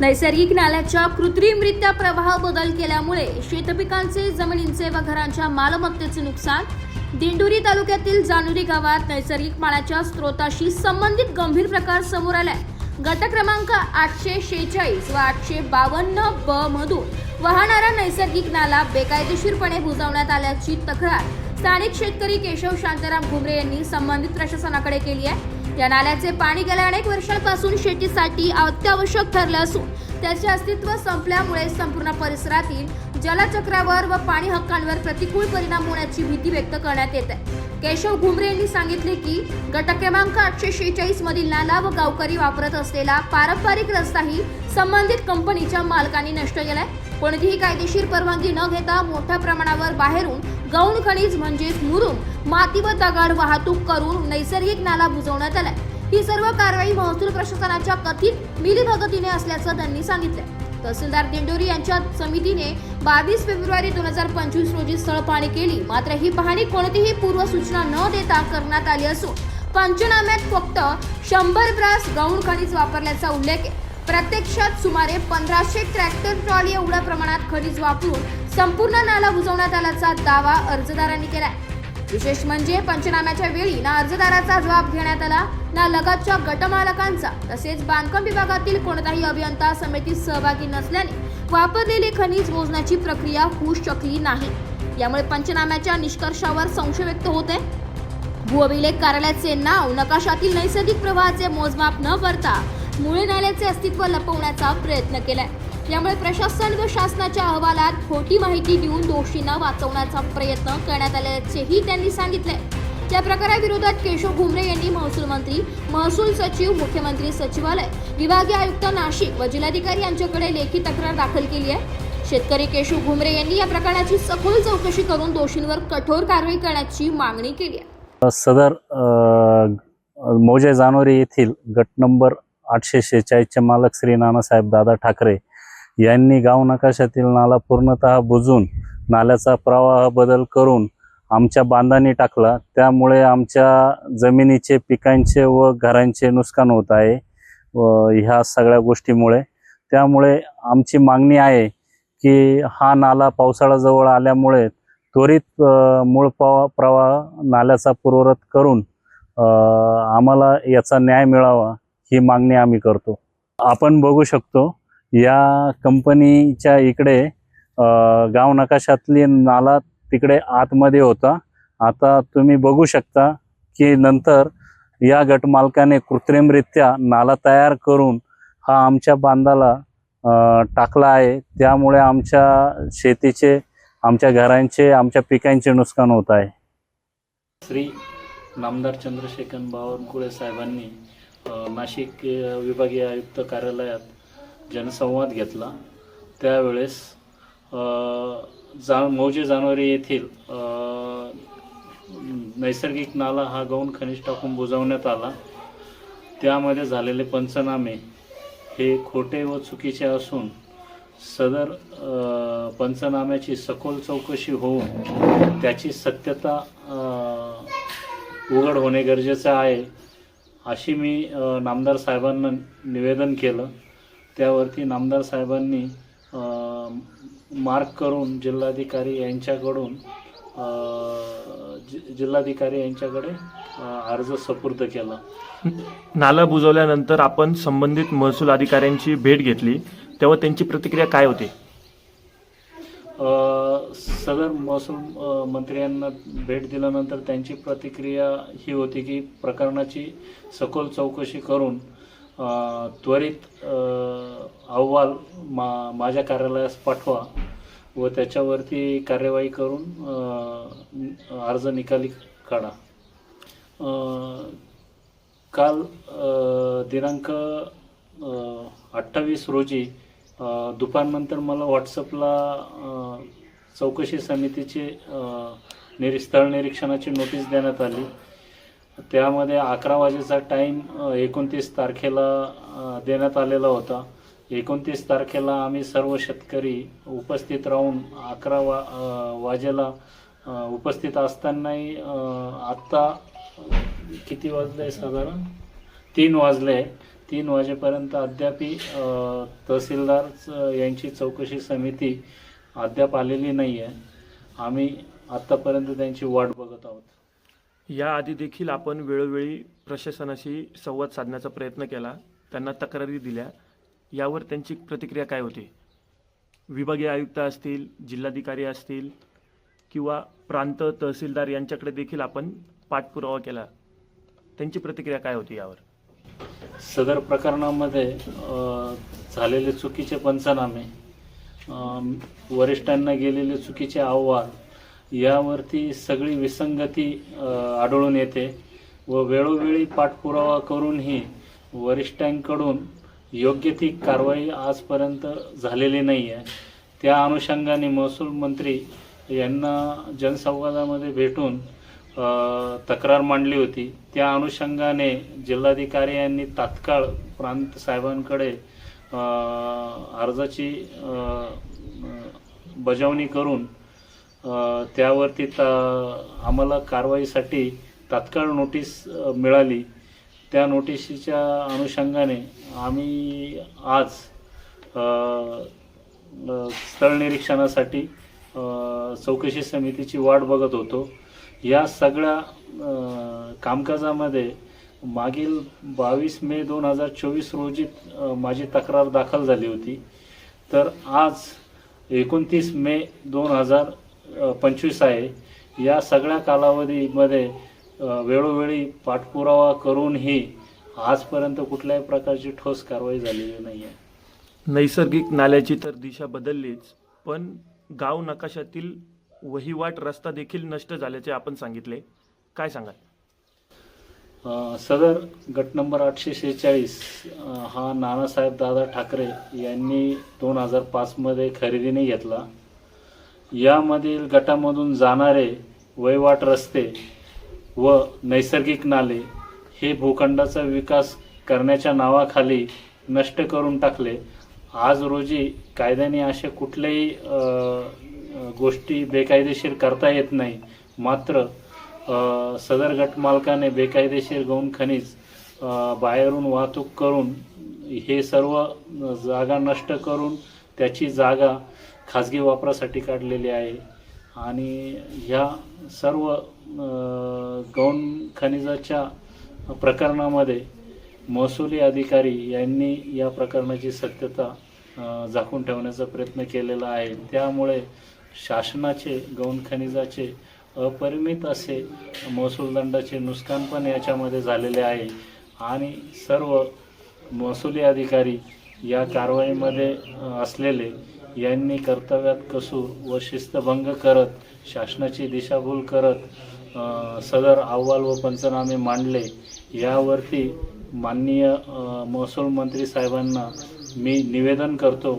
नैसर्गिक नाल्याच्या कृत्रिमरित्या प्रवाह बदल केल्यामुळे शेतपिकांचे जमिनींचे व घरांच्या मालमत्तेचे नुकसान दिंडोरी तालुक्यातील जानोरी गावात नैसर्गिक पाण्याच्या स्रोताशी संबंधित गंभीर प्रकार समोर आलाय. गट क्रमांक आठशे शेहेचाळीस व आठशे बावन्न ब मधून वाहणारा नैसर्गिक नाला बेकायदेशीरपणे बुजवण्यात आल्याची तक्रार स्थानिक शेतकरी केशव शांताराम घुमरे यांनी संबंधित प्रशासनाकडे केली आहे. या नाल्याचे पाणी गेल्या अनेक वर्षांपासून शेतीसाठी अत्यावश्यक ठरलं असून त्याचे अस्तित्व संपल्यामुळे संपूर्ण परिसरातील जलचक्रावर व पाणी हक्कांवर प्रतिकूल परिणाम होण्याची भीती व्यक्त करण्यात येत आहे. केशव घुमरे यांनी सांगितले की गट क्रमांक आठशे शेहेचाळीस मधील नाला व गावकरी वापरत असलेला पारंपरिक रस्ताही संबंधित कंपनीच्या मालकांनी नष्ट केलाय. कोणतीही कायदेशीर परवानगी न घेता मोठ्या प्रमाणावर बाहेरून गौण खनिज म्हणजेच मुरुम माती व दगड वाहतूक करून नैसर्गिक नाला बुजवण्यात आलाय. ही सर्व कारवाई महसूल प्रशासनाच्या कथित मिलीभगतीने असल्याचं त्यांनी सांगितलं तहसीलदार दिंडोरी यांच्या समितीने बावीस फेब्रुवारी दोन हजार पंचवीस रोजी स्थळ पाहणी केली. मात्र ही पाहणी कोणतीही पूर्वसूचना न देता करण्यात आली असून पंचनाम्यात फक्त शंभर ब्रास गौण खनिज वापरल्याचा उल्लेख आहे. प्रत्यक्षात सुमारे पंधराशे ट्रॅक्टर ट्रॉली एवढ्या प्रमाणात खनिज वापरून संपूर्ण नाला बुजवण्यात आल्याचा दावा अर्जदारांनी केलाय. विशेष म्हणजे पंचनाम्याच्या वेळी ना अर्जदाराचा जबाब घेण्यात आला ना लगतच्या गटमालकांचा. तसेच बांधकाम विभागातील कोणताही अभियंता समितीत सहभागी नसल्याने वापरलेले खनिज मोजण्याची प्रक्रिया होऊ शकली नाही. यामुळे पंचनाम्याच्या निष्कर्षावर संशय व्यक्त होत आहे भूअभिलेख कार्यालयाचे नाव नकाशातील नैसर्गिक प्रवाहाचे मोजमाप न करता मुळे नाल्याचे अस्तित्व लपवण्याचा प्रयत्न केलाय. यामुळे प्रशासन व शासनाच्या अहवालात खोटी माहिती देऊन दोषींना वाचवण्याचा प्रयत्न करण्यात आल्याचेही त्यांनी सांगितले या प्रकाराविरोधात केशव घुमरे यांनी महसूल मंत्री महसूल सचिव मुख्यमंत्री सचिवालय विभागीय आयुक्त नाशिक व जिल्हाधिकारी यांच्याकडे लेखी तक्रार दाखल केली आहे. शेतकरी केशव घुमरे यांनी या प्रकरणाची सखोल चौकशी करून दोषींवर कठोर कारवाई करण्याची मागणी केली आहे. सदर मौजे जानोरी येथील गट नंबर आठशे शेहेचाळीसचे मालक श्री नानासाहेब दादा ठाकरे यांनी गाव नकाशातील नाला पूर्णतः बुजून नाल्याचा प्रवाह बदल करून आमच्या बांधाने टाकला. त्यामुळे आमच्या जमिनीचे पिकांचे व घरांचे नुकसान होत आहे व ह्या सगळ्या गोष्टीमुळे. त्यामुळे आमची मागणी आहे की हा नाला पावसाळाजवळ आल्यामुळे त्वरित मूळ प्रवा प्रवाह नाल्याचा पूर्वरत करून आम्हाला याचा न्याय मिळावा. ही मागणी आम्ही करतो. आपण बघू शकतो या कंपनीच्या इकडे गाव नकाशातली नाला तिकडे आतमध्ये होता. आता तुम्ही बघू शकता की नंतर या गटमालकाने कृत्रिमरित्या नाला तयार करून हा आमच्या बांधाला टाकला आहे. त्यामुळे आमच्या शेतीचे आमच्या घरांचे आमच्या पिकांचे नुकसान होत आहे. श्री नामदार चंद्रशेखर बावनकुळे साहेबांनी नाशिक विभागीय आयुक्त कार्यालयात जनसंवाद घेतला. त्यावेळेस जा मौजे जानवरी येथील नैसर्गिक नाला हा गौण खनिज टाकून बुजवण्यात आला. त्यामध्ये झालेले पंचनामे हे खोटे व चुकीचे असून सदर पंचनाम्याची सखोल चौकशी होऊन त्याची सत्यता उघड होणे गरजेचं आहे. अशी मी नामदार साहेबांना निवेदन केलं. त्यावरती नामदार साहेबांनी मार्क करून जिल्हाधिकारी यांच्याकडून जि जिल्हाधिकारी यांच्याकडे अर्ज सपूर्द केला. नाला बुजवल्यानंतर आपण संबंधित महसूल अधिकाऱ्यांची भेट घेतली. तेव्हा त्यांची प्रतिक्रिया काय होती? सदर महसूल मंत्र्यांना भेट दिल्यानंतर त्यांची प्रतिक्रिया ही होती की प्रकरणाची सखोल चौकशी करून त्वरित अहवाल मा माझ्या कार्यालयास पाठवा व त्याच्यावरती कार्यवाही करून अर्ज निकाली काढा. काल दिनांक अठ्ठावीस रोजी दुपारनंतर मला व्हॉट्सअपला चौकशी समितीची निरी स्थळ निरीक्षणाची नोटीस देण्यात आली. त्यामध्ये अकरा वाजेचा टाईम एकोणतीस तारखेला देण्यात आलेला होता. एकोणतीस तारखेला आम्ही सर्व शेतकरी उपस्थित राहून अकरा वा वाजेला उपस्थित असतानाही आत्ता किती वाजले साधारण? तीन वाजले. तीन वाजेपर्यंत अद्यापी तहसीलदार यांची चौकशी समिती अद्याप आलेली नाही आहे आम्ही आत्तापर्यंत त्यांची वाट बघत आहोत. याआधी देखील आपण वेळोवेळी प्रशासनाशी संवाद साधण्याचा प्रयत्न केला त्यांना तक्रारी दिल्या. यावर त्यांची प्रतिक्रिया काय होती? विभागीय आयुक्त असतील जिल्हाधिकारी असतील किंवा प्रांत तहसीलदार यांच्याकडे देखील आपण पाठपुरावा केला. त्यांची प्रतिक्रिया काय होती यावर? सदर प्रकरणामध्ये झालेले चुकीचे पंचनामे वरिष्ठांना गेलेले चुकीचे अहवाल यावरती सगळी विसंगती आढळून येते व वेळोवेळी पाठपुरावा करूनही वरिष्ठांकडून योग्य ती कारवाई आजपर्यंत झालेली नाही आहे त्या अनुषंगाने महसूल मंत्री यांना जनसंवादामध्ये भेटून तक्रार मांडली होती. त्या अनुषंगाने जिल्हाधिकारी यांनी तात्काळ प्रांत साहेबांकडे अर्जाची बजावणी करून त्यावरती ता आम्हाला कारवाईसाठी तात्काळ नोटीस मिळाली. त्या नोटिशीच्या अनुषंगाने आम्ही आज स्थळ निरीक्षणासाठी चौकशी समितीची वाट बघत होतो. या सगळ्या कामकाजामध्ये मागील बावीस मे दोन हजार चोवीस रोजी माझी तक्रार दाखल झाली होती. तर आज एकोणतीस मे दोन हजार पंचवीस आहे. या सगळ्या कालावधीमध्ये वेळोवेळी पाठपुरावा करूनही आजपर्यंत कुठल्याही प्रकारची ठोस कारवाई झालेली नाही आहे नैसर्गिक नाल्याची तर दिशा बदललीच पण गाव नकाशातील वहिवाट रस्ता देखील नष्ट झाल्याचे आपण सांगितले. काय सांगाल? सदर गट नंबर आठशे शेहेचाळीस हा नानासाहेब दादा ठाकरे यांनी दोन हजार पाचमध्ये खरेदीने घेतला. यामधील गटामधून जाणारे वहिवाट रस्ते व नैसर्गिक नाले हे भूखंडाचा विकास करण्याच्या नावाखाली नष्ट करून टाकले. आज रोजी कायद्याने असे कुठलेही गोष्टी बेकायदेशीर करता येत नाही. मात्र सदर गट मालकाने बेकायदेशीर गौण खनिज बाहेरून वाहतूक करून हे सर्व जागा नष्ट करून त्याची जागा खाजगी वापरासाठी काढलेली आहे. आणि ह्या सर्व गौण खनिजाच्या प्रकरणामध्ये महसुली अधिकारी यांनी या प्रकरणाची सत्यता झाकून ठेवण्याचा प्रयत्न केलेला आहे. त्यामुळे शासनाचे गौण खनिजाचे अपरिमित असे महसूल दंडाचे नुकसान पण याच्यामध्ये झालेले आहे. आणि सर्व महसुली अधिकारी या कारवाईमध्ये असलेले यांनी कर्तव्यात कसूर व शिस्तभंग करत शासनाची दिशाभूल करत सदर अहवाल व पंचनामे मांडले. यावरती माननीय महसूल मंत्री साहेबांना मी निवेदन करतो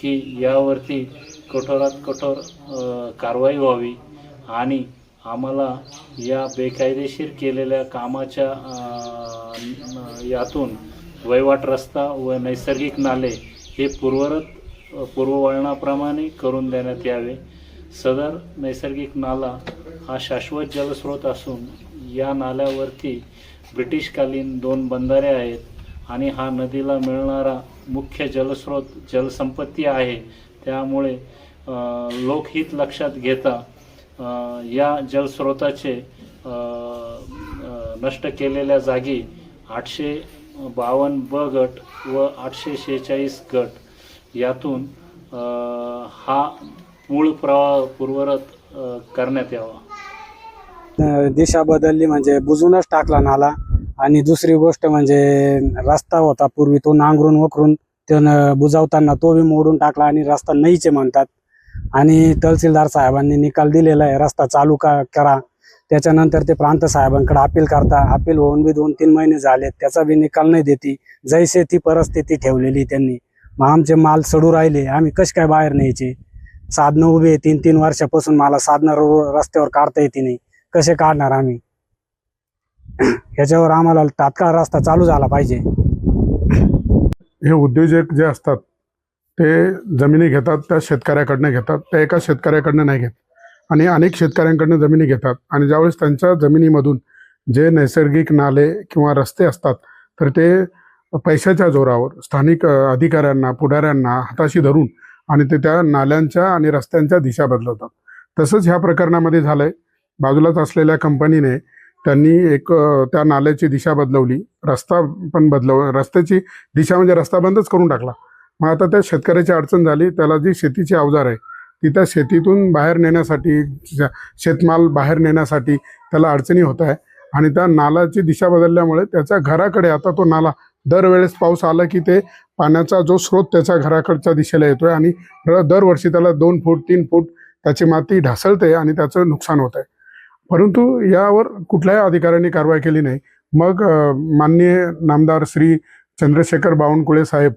की यावरती कठोरात कठोर कारवाई व्हावी आणि आम्हाला या बेकायदेशीर केलेल्या कामाच्या यातून वैवाट रस्ता व नैसर्गिक नाले हे पूर्वरत पूर्ववळणाप्रमाणे करून देण्यात यावे. सदर नैसर्गिक नाला हा शाश्वत जलस्रोत असून या नाल्यावरती ब्रिटिशकालीन दोन बंधारे आहेत आणि हा नदीला मिळणारा मुख्य जलस्रोत जलसंपत्ती आहे. त्यामुळे लोकहित लक्षात घेता या जलस्रोताचे नष्ट केलेल्या जागी आठशे बावन्न ब गट व आठशे शेहेचाळीस गट यातून हा मूळ प्रवाह पूर्वरत करण्यात यावा. दिशा बदलली म्हणजे बुजूनच टाकला नाला आणि दुसरी गोष्ट म्हणजे रस्ता होता पूर्वी तो नांगरून वखरून त्यानं बुजावताना तो बी मोडून टाकला आणि रस्ता नाहीचे म्हणतात. आणि तहसीलदार साहेबांनी निकाल दिलेला आहे. रस्ता चालू का करा. त्याच्यानंतर ते प्रांत साहेबांकडे अपील करता. अपील होऊन बी दोन तीन महिने झाले त्याचा बी निकाल नाही देती. जैसे ती परिस्थिती ठेवलेली त्यांनी. मग आमचे माल सडू राहिले. आम्ही कसे काय बाहेर न्यायचे? साधनं उभी आहे तीन तीन वर्षापासून मला साधनं रस्त्यावर काढता येते नाही. कसे काढणार आम्ही? ह्याच्यावर आम्हाला तात्काळ रस्ता चालू झाला पाहिजे. हे उद्योजक जे असतात ते जमिनी घेतात त्या शेतकऱ्याकडनं घेतात त्या एका शेतकऱ्याकडनं नाही घेत. आणि अनेक शेतकऱ्यांकडनं जमिनी घेतात. आणि ज्यावेळेस त्यांच्या जमिनीमधून जे नैसर्गिक नाले किंवा रस्ते असतात तर ते पैशाच्या जोरावर स्थानिक अधिकाऱ्यांना पुढाऱ्यांना हाताशी धरून आणि ते त्या नाल्यांच्या आणि रस्त्यांच्या दिशा बदलवतात. तसंच ह्या प्रकरणामध्ये झालंय. बाजूलाच असलेल्या कंपनीने त्यांनी एक त्या नाल्याची दिशा बदलवली. रस्ता पण बदलव रस्त्याची दिशा म्हणजे रस्ता बंदच करून टाकला. मग आता त्या शेतकऱ्याची अडचण झाली त्याला जी शेतीची अवजार आहे ती त्या शेतीतून बाहेर नेण्यासाठी शेतमाल बाहेर नेण्यासाठी त्याला अडचणी होत आहे. आणि त्या नालाची दिशा बदलल्यामुळे त्याच्या घराकडे आता तो नाला दरवेळेस पाऊस आला की ते पाण्याचा जो स्रोत त्याच्या घराकडच्या दिशेला येतोय आणि दरवर्षी त्याला दोन फूट तीन फूट त्याची माती ढासळते आणि त्याचं नुकसान होत आहे. परंतु यावर कुठल्याही अधिकाऱ्यांनी कारवाई केली नाही. मग माननीय नामदार श्री चंद्रशेखर बावनकुळे साहेब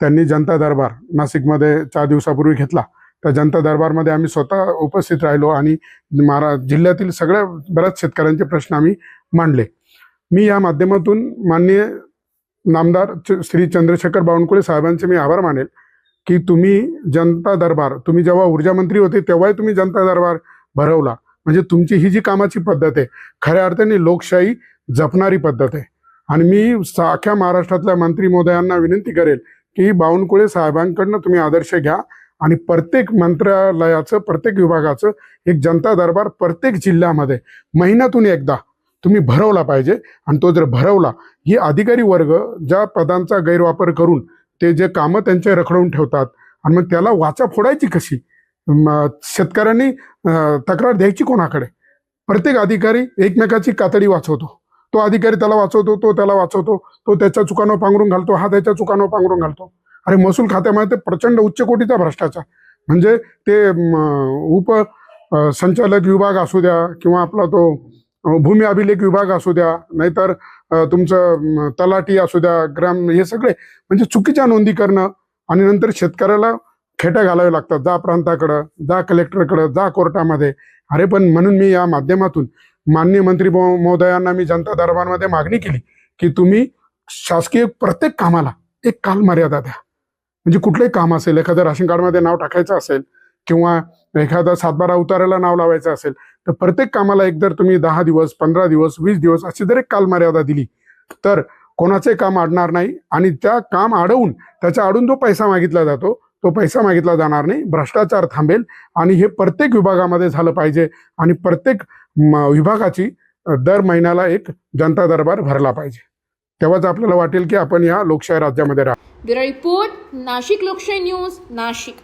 त्यांनी जनता दरबार नाशिकमध्ये चार दिवसापूर्वी घेतला. त्या जनता दरबारमध्ये आम्ही स्वतः उपस्थित राहिलो आणि महारा जिल्ह्यातील सगळ्या बऱ्याच शेतकऱ्यांचे प्रश्न आम्ही मांडले. मी या माध्यमातून माननीय नामदार च- श्री चंद्रशेखर बावनकुळे साहेबांचे मी आभार मानेल की तुम्ही जनता दरबार तुम्ही जेव्हा ऊर्जा मंत्री होते तेव्हाही तुम्ही जनता दरबार भरवला. म्हणजे तुमची ही जी कामाची पद्धत आहे खऱ्या अर्थाने लोकशाही जपणारी पद्धत आहे. आणि मी अख्ख्या महाराष्ट्रातल्या मंत्री महोदयांना विनंती करेल की बावनकुळे साहेबांकडनं तुम्ही आदर्श घ्या आणि प्रत्येक मंत्रालयाचं प्रत्येक विभागाचं एक जनता दरबार प्रत्येक जिल्ह्यामध्ये महिन्यातून एकदा तुम्ही भरवला पाहिजे. आणि तो जर भरवला ही अधिकारी वर्ग ज्या पदांचा गैरवापर करून ते जे कामं त्यांचे रखडवून ठेवतात आणि मग त्याला वाचा फोडायची कशी? शेतकऱ्यांनी तक्रार द्यायची कोणाकडे? प्रत्येक अधिकारी एकमेकाची कातडी वाचवतो. तो अधिकारी त्याला वाचवतो तो त्याला वाचवतो तो त्याच्या चुकांवर पांघरून घालतो हा त्याच्या चुकांवर पांघरून घालतो. अरे महसूल खात्यामध्ये ते प्रचंड उच्च कोटीचा भ्रष्टाचार. म्हणजे ते उप संचालक विभाग असू द्या किंवा आपला तो भूमी अभिलेख विभाग असू द्या नाहीतर तुमचं तलाटी तलाठी असू द्या ग्राम हे सगळे म्हणजे चुकीच्या नोंदी करणं आणि नंतर शेतकऱ्याला खेट्या घालावे लागतात. जा प्रांताकडं जा कलेक्टरकडं जा कोर्टामध्ये. अरे पण म्हणून मी या माध्यमातून माननीय मंत्री महोदयांना मी जनता दरबारमध्ये मागणी केली की तुम्ही शासकीय प्रत्येक कामाला एक काल मर्यादा द्या. म्हणजे कुठलंही काम असेल एखादं राशन कार्डमध्ये नाव टाकायचं असेल किंवा एखादा सातबारा उतारायला नाव लावायचं असेल तर प्रत्येक कामाला एक जर तुम्ही दहा दिवस पंधरा दिवस वीस दिवस अशी जर एक कालमर्यादा दिली तर कोणाचे काम अडणार नाही आणि त्या काम अडवून त्याच्या आडून जो पैसा मागितला जातो तो पैसा मागितला जाणार नाही भ्रष्टाचार थांबेल आणि हे प्रत्येक विभागामध्ये झालं पाहिजे आणि प्रत्येक विभागाची दर महिन्याला एक जनता दरबार भरला पाहिजे. तेव्हाच आपल्याला वाटेल की आपण या लोकशाही राज्यामध्ये राहतो ब्युरो रिपोर्ट नाशिक लोकशाही न्यूज नाशिक.